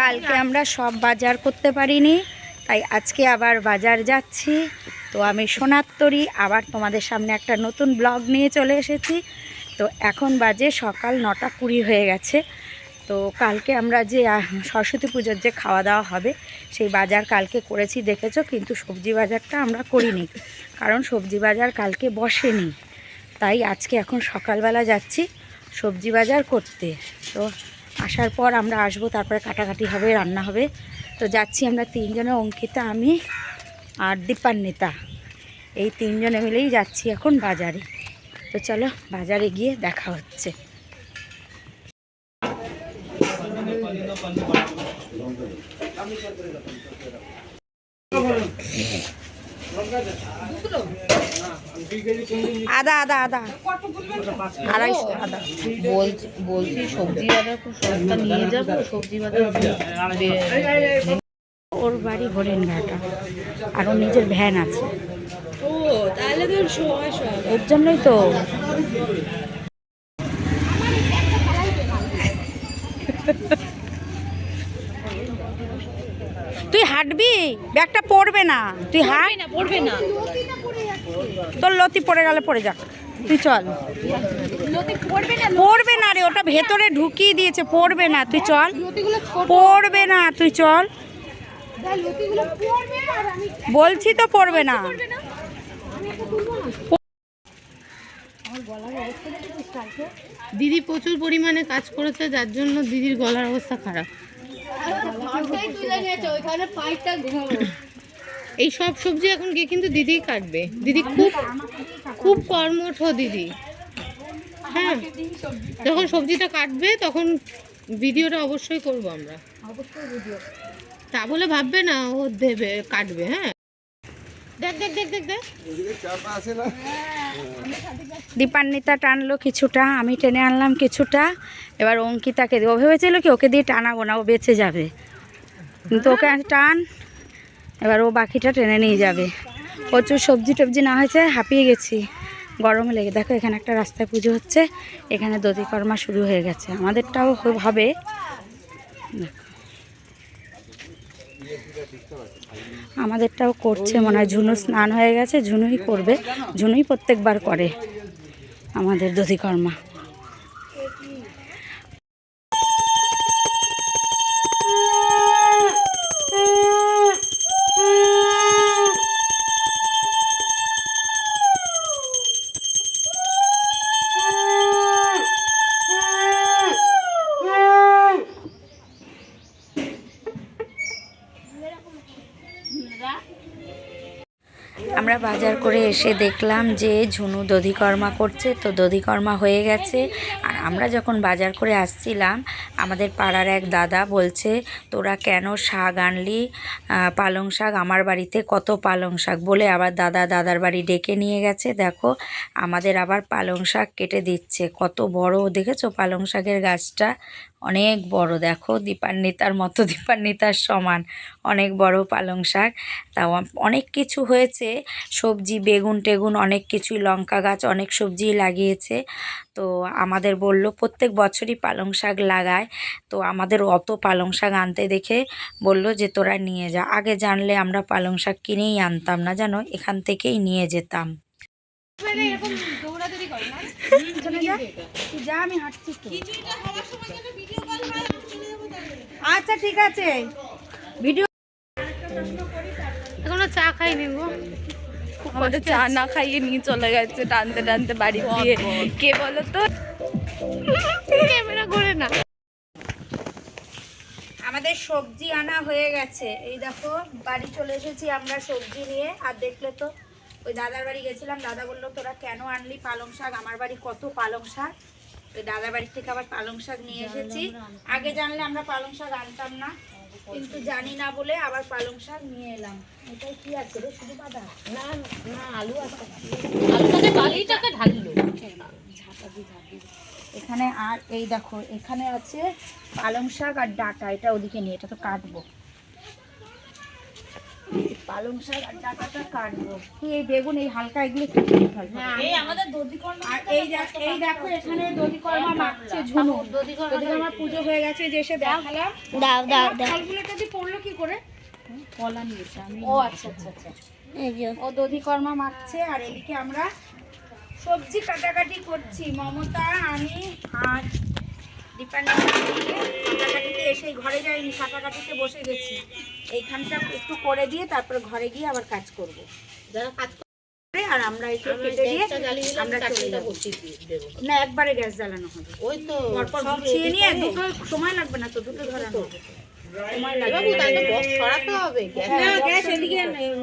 কালকে আমরা সব বাজার করতে পারিনি, তাই আজকে আবার বাজার যাচ্ছি। তো আমি সোনাত্তরি, আবার তোমাদের সামনে একটা নতুন ব্লগ নিয়ে চলে এসেছি। তো এখন বাজে সকাল নটা কুড়ি হয়ে গেছে। তো কালকে আমরা যে সরস্বতী পুজোর যে খাওয়া দাওয়া হবে, সেই বাজার কালকে করেছি, দেখেছ? কিন্তু সবজি বাজারটা আমরা করিনি, কারণ সবজি বাজার কালকে বসেনি। তাই আজকে এখন সকালবেলা যাচ্ছি সবজি বাজার করতে। তো আসার পর আমরা আসব, তারপরে কাটাকাটি হবে, রান্না হবে। তো যাচ্ছি আমরা তিনজনে, অঙ্কিতা, আমি আর দীপান্বিতা। এই তিনজনে মিলেই যাচ্ছি এখন বাজারে। তো চলো বাজারে গিয়ে দেখা হচ্ছে। আদা আদা আদা। আড়াইশো আদা। বলছি বলছি সবজি বাজার খুব সস্তা নিয়ে যাব সবজি বাজার ওর বাড়ি হরিণঘাটা আর ওর নিজের ভ্যান আছে। ও তাহলে তো সময় জন্যই তো। তুই হাঁটবি? ব্যাগটা পড়বে না। তুই হাঁট। না পড়বে না। তোর লতি পড়ে গেলে পড়ে যাক। তুই চল। পড়বে না রে ওটা ভেতরে ঢুকিয়ে দিয়েছে পড়বে না। তুই চল। পড়বে না তুই চল। লতিগুলো পড়বে আর আমি বলছি তো পড়বে না। দিদি প্রচুর পরিমাণে কাজ করেছে যার জন্য দিদির গলার অবস্থা খারাপ। এই সব সবজি এখন গিয়ে কিন্তু দিদিই কাটবে। দিদি খুব খুব কর্মঠ দিদি। হ্যাঁ যখন সবজিটা কাটবে তখন ভিডিওটা অবশ্যই করব আমরা। তা বলে ভাববে না ও দেবে কাটবে হ্যাঁ। দেখ দেখ দেখ দেখ দেখ। দীপান্বিতা টানলো কিছুটা আমি টেনে আনলাম কিছুটা। এবার অঙ্কিতাকে দেবো। ভেবেছিল কি ওকে দিয়ে টানাবো না ও বেঁচে যাবে। কিন্তু ওকে আজ টান এবার ও বাকিটা টেনে নিয়ে যাবে। প্রচুর সবজি টবজি না হয়েছে, হাঁপিয়ে গেছি। গরম লেগে, দেখো এখানে একটা রাস্তায় পুজো হচ্ছে, এখানে দধিকর্মা শুরু হয়ে গেছে। আমাদেরটাও হবে। আমাদেরটাও করছে, মনে হয় ঝুনু স্নান হয়ে গেছে, ঝুনুই করবে, ঝুনুই প্রত্যেকবার করে আমাদের দধিকর্মা আমরা বাজার করে এসে দেখলাম যে ঝুনু দধিকর্মা করছে। তো দধিকর্মা হয়ে গেছে। আর আমরা যখন বাজার করে আসছিলাম আমাদের পাড়ার এক দাদা বলছে, তোরা কেন শাক আনলি? পালং শাক আমার বাড়িতে কত পালং শাক? বলে আবার দাদা দাদার বাড়ি ডেকে নিয়ে গেছে। দেখো, আমাদের আবার পালং শাক কেটে দিচ্ছে। কত বড়, দেখেছ? পালং শাকের গাছটা অনেক বড়। দেখো, দীপান্বিতার মতো, দীপান্বিতার সমান। অনেক বড় পালং শাক। তা অনেক কিছু হয়েছে। সবজি, বেগুন টেগুন, অনেক কিছুই, লঙ্কা গাছ, অনেক সবজি লাগিয়েছে। তো আমাদের বলল, প্রত্যেক বছরই পালং শাক লাগায়। তো আমাদের অত পালং শাক আনতে দেখে বলল যে তোরা নিয়ে যা। আগে জানলে আমরা পালং শাক কিনেই আনতাম না জানো? এখান থেকেই নিয়ে যেতাম। যা। আমি হাঁটছি আচ্ছা ঠিক আছে। ভিডিও এখনও চা খাইনি গো। আমাদের চা না খাইয়ে নিয়ে চলে গেছে টানতে টানতে বাড়ি দিয়ে কে বলো তো ক্যামেরা করে না। আমাদের সবজি আনা হয়ে গেছে। এই দেখো বাড়ি চলে এসেছি আমরা সবজি নিয়ে। আর দেখলে তো ওই দাদার বাড়ি গেছিলাম দাদা বলল তোরা কেন আনলি পালং শাক? আমার বাড়ি কত পালং শাক? ওই দাদার বাড়ি থেকে আবার পালং শাক নিয়ে এসেছি। আগে জানলে আমরা পালং শাক আনতাম না কিন্তু জানি না বলে আবার পালং শাক নিয়ে এলাম। এটাই কি আছে রে শুধু বাদা না না আলু আছে। আলু সাথে বালিটাকে ঢাললো। এখানে আর এই দেখো এখানে আছে পালং শাক আর ডাটা এটা ওদিকে নিয়ে এটা তো কাটবো। পালং শাক আর ডাটাটা কাটবো। এই বেগুন এই হালকা এগুলো। আর এই এই দেখো এখানে দধিকর্মা মাখছে ঝুনু। দধিকর্মা পুজো হয়ে গেছে যে এসে দেখালাম। দাও দাও দাও। ফলগুলো যদি পড়ল কি করে? কলা নিয়েছে আমি ও আচ্ছা আচ্ছা আচ্ছা। ও দধিকর্মা মাখছে আর এদিকে আমরা সবজি কাটাকাটি করছি। মমতা আমি আর কাটাকাটিতে এসে ঘরে যাইনি কাটাকাটিতে বসে গেছি। এইখানটা একটু করে দিয়ে তারপর ঘরে গিয়ে আবার কাজ করব। যারা কাজ করে আর আমরা একটু কেটে দিয়ে আমরা চলে যাব। না একবারে গ্যাস জ্বালানো হবে। ওই তো পরপর গুছিয়ে নিয়ে দুটো সময় লাগবে না তো দুটো ধরানো হবে সরাতে হবে? হ্যাঁ, গ্যাস এদিকে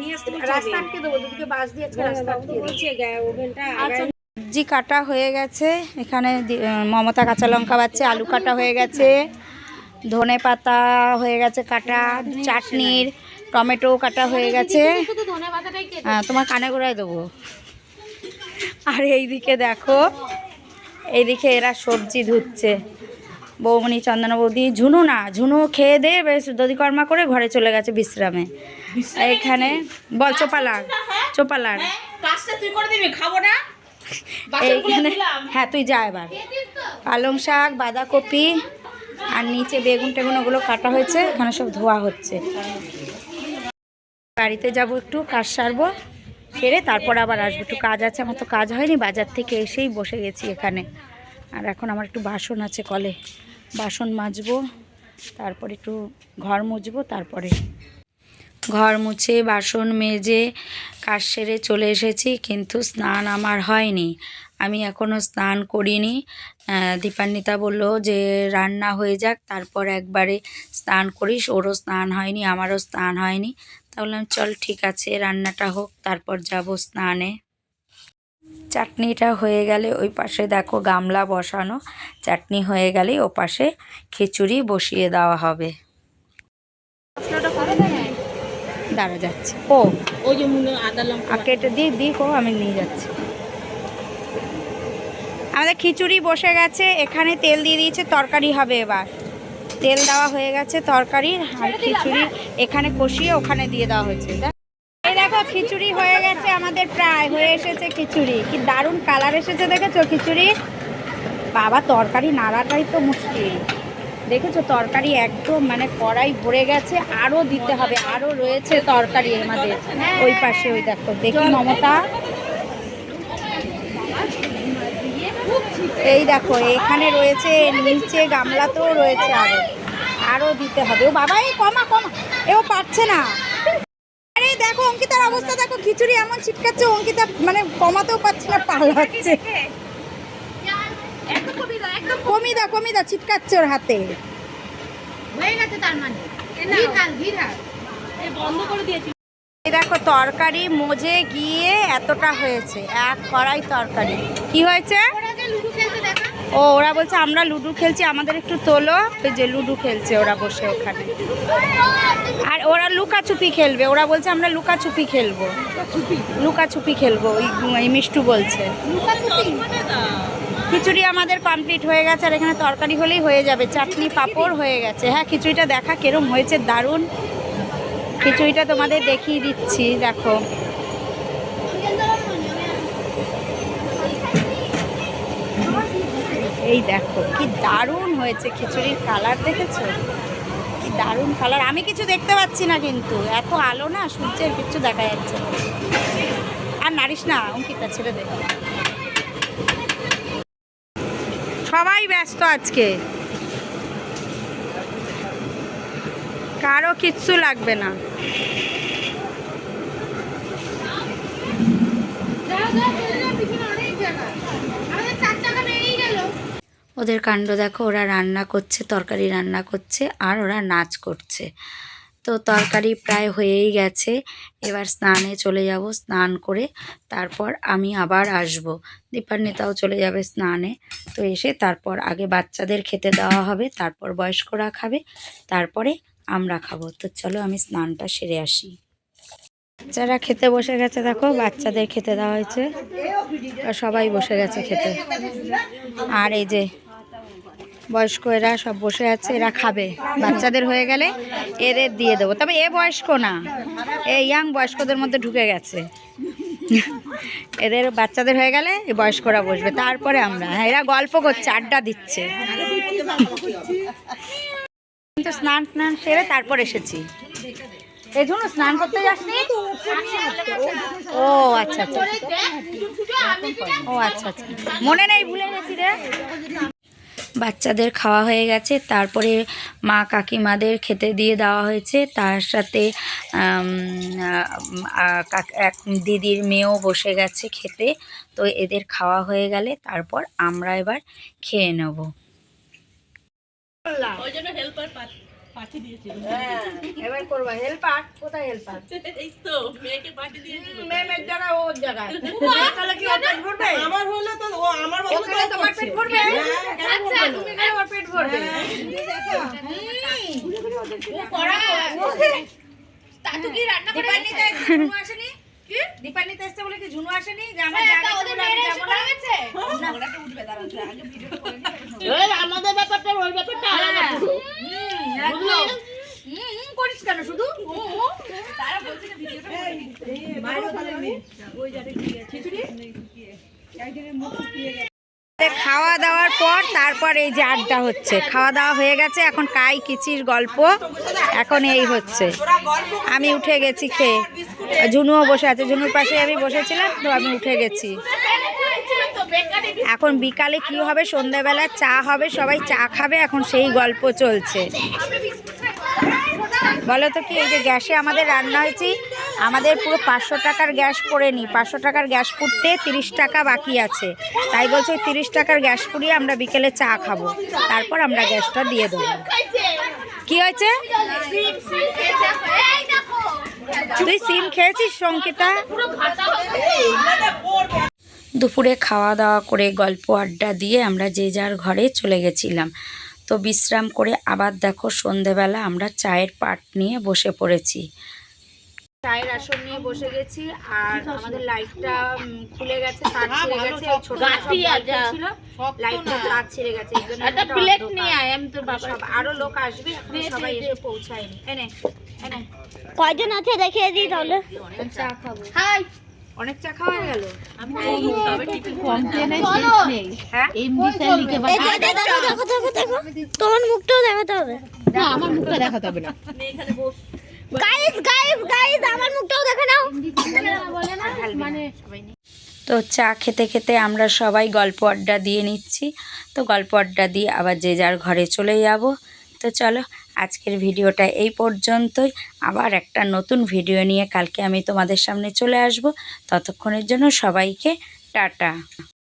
নিয়ে আসতে রাস্তা আটকে দেবো দুদিকে বাস দিয়ে আজকে রাস্তা আটকে বলছে ওভেনটা সবজি কাটা হয়ে গেছে। এখানে মমতা কাঁচা লঙ্কা বাচ্ছে আলু কাটা হয়ে গেছে। ধনে পাতা হয়ে গেছে কাটা চাটনির টমেটো কাটা হয়ে গেছে। হ্যাঁ তোমার কানে গোড়ায় দেবো। আর এইদিকে দেখো এইদিকে এরা সবজি ধুচ্ছে। বৌমণি চন্দনা বৌদি ঝুনু না ঝুনু খেয়ে দিয়ে বেশ দধিকর্মা করে ঘরে চলে গেছে বিশ্রামে। এখানে বল চোপালার। চোপালার কাজটা তুই করে দিবি খাব না? এইখানে হ্যাঁ তুই যা এবার। পালং শাক বাঁধাকপি আর নিচে বেগুন টেগুন ওগুলো কাটা হয়েছে এখানে সব ধোয়া হচ্ছে। বাড়িতে যাব একটু কাজ সারবো সেরে তারপর আবার আসব। একটু কাজ আছে আমার তো কাজ হয়নি বাজার থেকে এসেই বসে গেছি এখানে। আর এখন আমার একটু বাসন আছে কলে। বাসন মাজবো, তারপরে একটু ঘর মুছবো তারপরে ঘর মুছে, বাসন মেজে, কাজ সেরে চলে এসেছি, কিন্তু স্নান আমার হয়নি। আমি এখনও স্নান করিনি। দীপান্বিতা বলল যে রান্না হয়ে যাক, তারপর একবারে স্নান করিস। ওরও স্নান হয়নি, আমারও স্নান হয়নি। তা বললাম চল, ঠিক আছে, রান্নাটা হোক, তারপর যাব স্নানে। চাটনিটা হয়ে গেলে ওই পাশে দেখো গামলা বসানো। চাটনি হয়ে গেলে ও পাশে খিচুড়ি বসিয়ে দেওয়া হবে। দাঁড়া যাচ্ছে। ও ওই যে আদা লঙ্কা কেটে দিয়ে দিই কো আমি নিয়ে যাচ্ছি। আমাদের খিচুড়ি বসে গেছে এখানে তেল দিয়ে দিয়েছে তরকারি হবে এবার। তেল দেওয়া হয়ে গেছে তরকারি আর খিচুড়ি এখানে কষিয়ে ওখানে দিয়ে দেওয়া হয়েছে। দেখো খিচুড়ি হয়ে গেছে, আমাদের প্রায় হয়ে এসেছে খিচুড়ি। কি দারুণ কালার এসেছে দেখেছ খিচুড়ি? বাবা, তরকারি, নাড়াটাই তো মুশকিল। দেখেছ, তরকারি একদম মানে কড়াই ভরে গেছে আরও দিতে হবে আরও রয়েছে তরকারি আমাদের। ওই পাশে, ওই দেখো, দেখি মমতা। এই দেখো, এখানে রয়েছে, নিচে গামলাতেও রয়েছে আরও। আরও দিতে হবে। ও বাবা, এই কমা কমা। এও পারছে না। দেখো অঙ্কিতার অবস্থা দেখো খিচুড়ি এমন ছিটকাচ্ছে অঙ্কিতা মানে কমাতেও পারছে না পালাচ্ছে। কমি দাও কমি দাও ছিটকাচ্ছে ওর হাতে। হয়ে গেছে তার মানে। দেখো তরকারি মজে গিয়ে এতটা হয়েছে এক কড়াই তরকারি। কি হয়েছে ওরা যে লুডো খেলতে দেখা ও ওরা বলছে আমরা লুডো খেলছি আমাদের একটু তোলো। ওই যে লুডো খেলছে ওরা বসে ওখানে। আর ওরা লুকাছুপি খেলবে। ওরা বলছে আমরা লুকাছুপি খেলব। লুকাছুপি? খেলব ওই মিষ্টু বলছে। খিচুড়ি আমাদের কমপ্লিট হয়ে গেছে আর এখানে তরকারি হলেই হয়ে যাবে। চাটনি পাঁপড় হয়ে গেছে। হ্যাঁ খিচুড়িটা দেখা কেরম হয়েছে দারুণ। খিচুড়িটা তোমাদের দেখিয়ে দিচ্ছি দেখো। এই দেখো, কি দারুণ হয়েছে খিচুড়ির কালার দেখেছ? কি দারুণ কালার আমি কিছু দেখতে পাচ্ছি না কিন্তু, এত আলো না, সূর্যের কিচ্ছু দেখা যাচ্ছে আর নারিস না অঙ্কিতা ছেড়ে দে। সবাই ব্যস্ত আজকে। কারও কিচ্ছু লাগবে না। আমাদের ওদের কাণ্ড দেখো, ওরা রান্না করছে, তরকারি রান্না করছে, আর ওরা নাচ করছে। তো তরকারি প্রায় হয়েই গেছে। এবার স্নানে চলে যাব, স্নান করে তারপর আমি আবার আসব। দীপান্বিতাও চলে যাবে স্নানে। তো এসে তারপর আগে বাচ্চাদের খেতে দেওয়া হবে, তারপর বয়স্করা খাবে, তারপরে আমরা খাব। তো চলো আমি স্নানটা সেরে আসি। বাচ্চারা খেতে বসে গেছে দেখো, বাচ্চাদের খেতে দেওয়া হয়েছে। আর সবাই বসে গেছে খেতে। আর এই যে বয়স্ক এরা সব বসে আছে, এরা খাবে। বাচ্চাদের হয়ে গেলে এদের দিয়ে দেবো। তবে এ বয়স্ক না, এ ইয়াং বয়স্কদের মধ্যে ঢুকে গেছে। এদের বাচ্চাদের হয়ে গেলে এই বয়স্করা বসবে। তারপরে আমরা হ্যাঁ এরা গল্প করছে, আড্ডা দিচ্ছে। কিন্তু স্নান টান সেরে তারপর এসেছি। এই জন্য স্নান করতে যাসনি? ও আচ্ছা আচ্ছা ও আচ্ছা আচ্ছা। মনে নেই, ভুলে গেছি রে। বাচ্চাদের খাওয়া হয়ে গেছে, তারপরে মা কাকিমাদের খেতে দিয়ে দেওয়া হয়েছে। তার সাথে এক দিদির মেয়েও বসে গেছে খেতে। তো এদের খাওয়া হয়ে গেলে, তারপর আমরা এবার খেয়ে নেব। এবার করবা। হেল্পার কোথায় হেল্পার? মেমের জায়গায় ওর জায়গায় তাহলে কি ওর পেট ভরবে? আমার হলে তো ও আমার মতো ওখানে তোমার পেট ভরবে? আচ্ছা তুমি কেন ওর পেট ভরবে। দীপান্বিতা এসে ঝুনু আসেনি? দীপান্বিতা এসছে বলে কি ঝুনু আসেনি? যে আমার জায়গা আছে বলে আমি যাব না? আমাদের ব্যাপারটা ওই ব্যাপারটা আলাদা পুরো হুম, একদম। হুম, হুম করিস কেন শুধু হুম, হুম। খাওয়া দাওয়ার পর তারপর এই যে আড্ডা হচ্ছে। খাওয়া দাওয়া হয়ে গেছে, এখন কাই কিচির গল্প, এখন এই হচ্ছে। আমি উঠে গেছি খেয়ে। ঝুনুও বসে আছে, ঝুনুর পাশে আমি বসেছিলাম, তো আমি উঠে গেছি। এখন বিকালে কি হবে, সন্ধ্যাবেলা চা হবে, সবাই চা খাবে, এখন সেই গল্প চলছে। বলো তো কি, এই যে গ্যাসে আমাদের রান্না হয়েছে আমাদের পুরো পাঁচশো টাকার গ্যাস পড়েনি পাঁচশো টাকার গ্যাস পুড়তে তিরিশ টাকা বাকি আছে। তাই বলছে তিরিশ টাকার গ্যাস পুড়িয়ে আমরা বিকেলে চা খাব। তারপর আমরা গ্যাসটা দিয়ে দেবো। কি হয়েছে? তুই সিম খেয়েছিস সঙ্কিতা দুপুরে খাওয়া দাওয়া করে গল্প আড্ডা দিয়ে আমরা যে যার ঘরে চলে গেছিলাম। তো বিশ্রাম করে আবার দেখো সন্ধেবেলা আমরা চায়ের পাট নিয়ে বসে পড়েছি। চায়ের আসন নিয়ে বসে গেছি আর আমাদের লাইটটা খুলে গেছে তার ছিঁড়ে গেছে ছোট ছিল লাইটটা তার ছিঁড়ে গেছে একটা প্লেট নিয়ে আয় আমি তোর বাবা আরও লোক আসবে এখনও সবাই এসে পৌঁছায়নি এনে এনে। কয়জন আছে দেখিয়ে দিই তাহলে? চা খাব। হাই। অনেক চা খাওয়া গেল? হ্যাঁ? দেখো, দেখো, দেখো, দেখো, দেখো। তোমার মুখটাও দেখাতে হবে। আমার মুখটা দেখাতে হবে না। গাইস গাইস তো চা খেতে খেতে আমরা সবাই গল্প আড্ডা দিয়ে নিচ্ছি। তো গল্প আড্ডা দিয়ে আবার যে যার ঘরে চলে যাব। তো চলো, আজকের ভিডিওটা এই পর্যন্তই। আবার একটা নতুন ভিডিও নিয়ে কালকে আমি তোমাদের সামনে চলে আসব। ততক্ষণের জন্য সবাইকে টাটা।